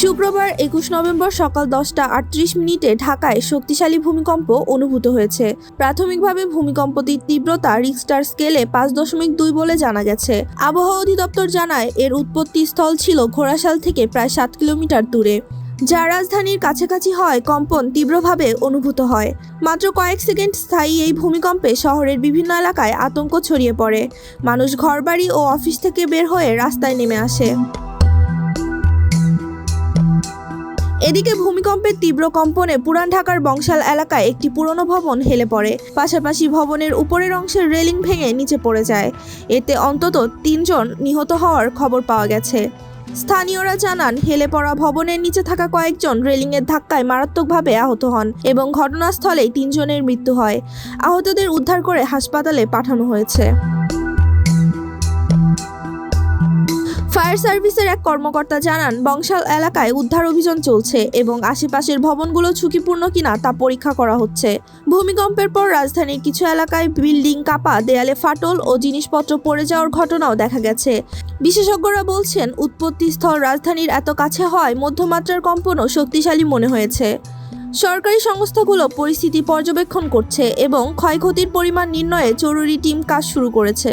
শুক্রবার একুশ নভেম্বর সকাল দশটা আটত্রিশ মিনিটে ঢাকায় শক্তিশালী ভূমিকম্প অনুভূত হয়েছে। প্রাথমিকভাবে ভূমিকম্পটির তীব্রতা রিক্সটার স্কেলে পাঁচ দশমিক দুই বলে জানা গেছে। আবহাওয়া অধিদপ্তর জানায়, এর উৎপত্তি স্থল ছিল ঘোড়াশাল থেকে প্রায় সাত কিলোমিটার দূরে। যা রাজধানীর কাছাকাছি হয় কম্পন তীব্রভাবে অনুভূত হয়। মাত্র কয়েক সেকেন্ড স্থায়ী এই ভূমিকম্পে শহরের বিভিন্ন এলাকায় আতঙ্ক ছড়িয়ে পড়ে। মানুষ ঘরবাড়ি ও অফিস থেকে বের হয়ে রাস্তায় নেমে আসে। এদিকে ভূমিকম্পের তীব্র কম্পনে পুরান ঢাকার বংশাল এলাকায় একটি পুরনো ভবন হেলে পড়ে। পাশাপাশি ভবনের উপরের অংশের রেলিং ভেঙে নিচে পড়ে যায়। এতে অন্তত তিনজন নিহত হওয়ার খবর পাওয়া গেছে। স্থানীয়রা জানান, হেলে পড়া ভবনের নিচে থাকা কয়েকজন রেলিংয়ের ধাক্কায় মারাত্মকভাবে আহত হন এবং ঘটনাস্থলেই তিনজনের মৃত্যু হয়। আহতদের উদ্ধার করে হাসপাতালে পাঠানো হয়েছে। ফায়ার সার্ভিসের এক কর্মকর্তা জানান, বংশাল এলাকায় উদ্ধার অভিযান চলছে এবং আশেপাশের ভবনগুলো ঝুঁকিপূর্ণ কিনা তা পরীক্ষা করা হচ্ছে। ভূমিকম্পের পর রাজধানীর কিছু এলাকায় বিল্ডিং কাপা, দেয়ালে ফাটল ও জিনিসপত্র পড়ে যাওয়ার ঘটনাও দেখা গেছে। বিশেষজ্ঞরা বলছেন উৎপত্তিস্থল রাজধানীর এত কাছে হয় মধ্যমাত্রার কম্পনও শক্তিশালী মনে হয়েছে। সরকারি সংস্থাগুলো পরিস্থিতি পর্যবেক্ষণ করছে এবং ক্ষয়ক্ষতির পরিমাণ নির্ণয়ে জরুরি টিম কাজ শুরু করেছে।